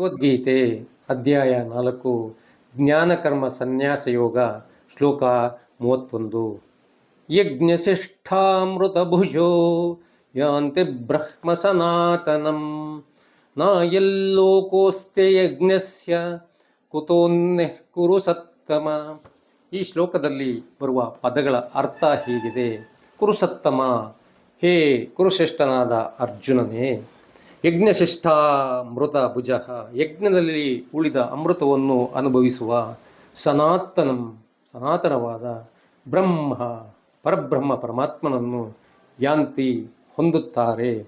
ಭಗವದ್ಗೀತೆ ಅಧ್ಯಾಯ ನಾಲ್ಕು, ಜ್ಞಾನಕರ್ಮ ಸನ್ಯಾಸ ಯೋಗ ಶ್ಲೋಕ ಮೂವತ್ತೊಂದು. ಯಜ್ಞಶಿಷ್ಠಾಮೃತ ಭುಜೋ ಯಾಂತಿ ಬ್ರಹ್ಮ ಸನಾತನಂ. ನ ಎಲ್ಲೋಕೋಸ್ತೆ ಯಜ್ಞಸ್ಯ ಕುತೋನ್ನೆ ಕುರು ಸತ್ತಮ. ಈ ಶ್ಲೋಕದಲ್ಲಿ ಬರುವ ಪದಗಳ ಅರ್ಥ ಹೀಗಿದೆ. ಕುರುಸತ್ತಮ ಹೇ ಕುರುಶ್ರೇಷ್ಠನಾದ ಅರ್ಜುನನೇ. ಯಜ್ಞಶಿಷ್ಠ ಮೃತ ಭುಜ, ಯಜ್ಞದಲ್ಲಿ ಉಳಿದ ಅಮೃತವನ್ನು ಅನುಭವಿಸುವ ಸನಾತನಂ, ಸನಾತನವಾದ ಬ್ರಹ್ಮ, ಪರಬ್ರಹ್ಮ ಪರಮಾತ್ಮನನ್ನು ಯಾಂತಿ ಹೊಂದುತ್ತಾರೆ.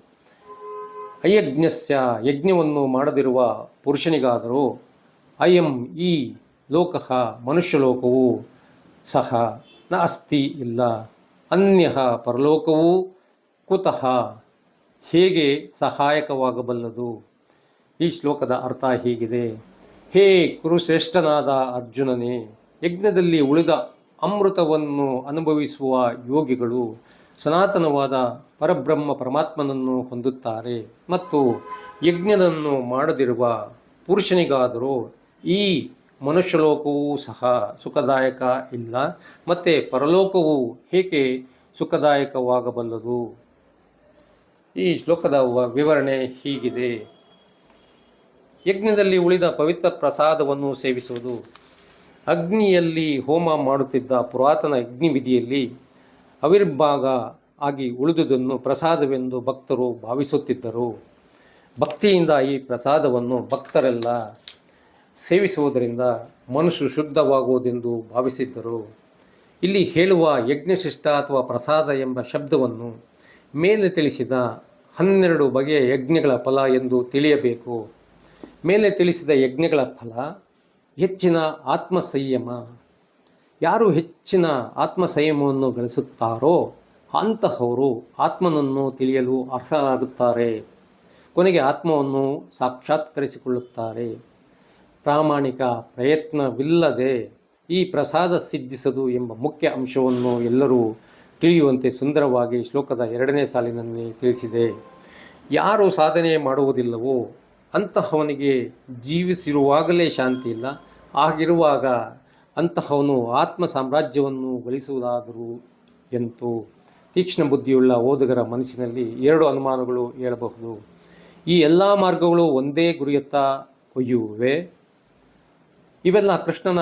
ಅಯಜ್ಞಸ್ಯ ಯಜ್ಞವನ್ನು ಮಾಡದಿರುವ ಪುರುಷನಿಗಾದರೂ ಅಯಂ ಈ ಲೋಕ ಮನುಷ್ಯಲೋಕವು ಸಹ ನ ಅಸ್ತಿ ಇಲ್ಲ. ಅನ್ಯ ಪರಲೋಕವೂ ಕುತಃ ಹೇಗೆ ಸಹಾಯಕವಾಗಬಲ್ಲದು? ಈ ಶ್ಲೋಕದ ಅರ್ಥ ಹೀಗಿದೆ. ಹೇ ಕುರುಶ್ರೇಷ್ಠನಾದ ಅರ್ಜುನನೇ, ಯಜ್ಞದಲ್ಲಿ ಉಳಿದ ಅಮೃತವನ್ನು ಅನುಭವಿಸುವ ಯೋಗಿಗಳು ಸನಾತನವಾದ ಪರಬ್ರಹ್ಮ ಪರಮಾತ್ಮನನ್ನು ಹೊಂದುತ್ತಾರೆ ಮತ್ತು ಯಜ್ಞನನ್ನು ಮಾಡದಿರುವ ಪುರುಷನಿಗಾದರೂ ಈ ಮನುಷ್ಯಲೋಕವೂ ಸಹ ಸುಖದಾಯಕ ಇಲ್ಲ, ಮತ್ತು ಪರಲೋಕವು ಹೇಗೆ ಸುಖದಾಯಕವಾಗಬಲ್ಲದು? ಈ ಶ್ಲೋಕದ ವಿವರಣೆ ಹೀಗಿದೆ. ಯಜ್ಞದಲ್ಲಿ ಉಳಿದ ಪವಿತ್ರ ಪ್ರಸಾದವನ್ನು ಸೇವಿಸುವುದು. ಅಗ್ನಿಯಲ್ಲಿ ಹೋಮ ಮಾಡುತ್ತಿದ್ದ ಪುರಾತನ ಅಗ್ನಿವಿಧಿಯಲ್ಲಿ ಅವಿರ್ಭಾಗ ಆಗಿ ಉಳಿದುದನ್ನು ಪ್ರಸಾದವೆಂದು ಭಕ್ತರು ಭಾವಿಸುತ್ತಿದ್ದರು. ಭಕ್ತಿಯಿಂದ ಈ ಪ್ರಸಾದವನ್ನು ಭಕ್ತರೆಲ್ಲ ಸೇವಿಸುವುದರಿಂದ ಮನುಷ್ಯ ಶುದ್ಧವಾಗುವುದೆಂದು ಭಾವಿಸಿದ್ದರು. ಇಲ್ಲಿ ಹೇಳುವ ಯಜ್ಞಶಿಷ್ಟ ಅಥವಾ ಪ್ರಸಾದ ಎಂಬ ಶಬ್ದವನ್ನು ಮೇಲೆ ತಿಳಿಸಿದ ಹನ್ನೆರಡು ಬಗೆಯ ಯಜ್ಞಗಳ ಫಲ ಎಂದು ತಿಳಿಯಬೇಕು. ಮೇಲೆ ತಿಳಿಸಿದ ಯಜ್ಞಗಳ ಫಲ, ಹೆಚ್ಚಿನ ಆತ್ಮ ಸಂಯಮ ಯಾರು ಹೆಚ್ಚಿನ ಆತ್ಮ ಸಂಯಮವನ್ನು ಗಳಿಸುತ್ತಾರೋ ಅಂತಹವರು ಆತ್ಮನನ್ನು ತಿಳಿಯಲು ಅರ್ಹರಾಗುತ್ತಾರೆ. ಕೊನೆಗೆ ಆತ್ಮವನ್ನು ಸಾಕ್ಷಾತ್ಕರಿಸಿಕೊಳ್ಳುತ್ತಾರೆ. ಪ್ರಾಮಾಣಿಕ ಪ್ರಯತ್ನವಿಲ್ಲದೆ ಈ ಪ್ರಸಾದ ಸಿದ್ಧಿಸದು ಎಂಬ ಮುಖ್ಯ ಅಂಶವನ್ನು ಎಲ್ಲರೂ ತಿಳಿಯುವಂತೆ ಸುಂದರವಾಗಿ ಶ್ಲೋಕದ ಎರಡನೇ ಸಾಲಿನಲ್ಲಿ ತಿಳಿಸಿದೆ. ಯಾರು ಸಾಧನೆ ಮಾಡುವುದಿಲ್ಲವೋ ಅಂತಹವನಿಗೆ ಜೀವಿಸಿರುವಾಗಲೇ ಶಾಂತಿ ಇಲ್ಲ. ಹಾಗಿರುವಾಗ ಅಂತಹವನು ಆತ್ಮ ಸಾಮ್ರಾಜ್ಯವನ್ನು ಗಳಿಸುವುದಾದರೂ ಎಂತು ತೀಕ್ಷ್ಣ ಬುದ್ಧಿಯುಳ್ಳ ಓದುಗರ ಮನಸ್ಸಿನಲ್ಲಿ ಎರಡು ಅನುಮಾನಗಳು ಹೇಳಬಹುದು ಈ ಎಲ್ಲ ಮಾರ್ಗಗಳು ಒಂದೇ ಗುರಿಯತ್ತ ಒಯ್ಯುವೆ. ಇವೆಲ್ಲ ಕೃಷ್ಣನ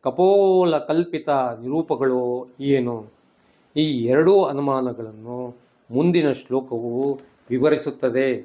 ಕಪೋಲ ಕಲ್ಪಿತ ನಿರೂಪಗಳು ಏನು? ಈ ಎರಡೂ ಅನುಮಾನಗಳನ್ನು ಮುಂದಿನ ಶ್ಲೋಕವು ವಿವರಿಸುತ್ತದೆ.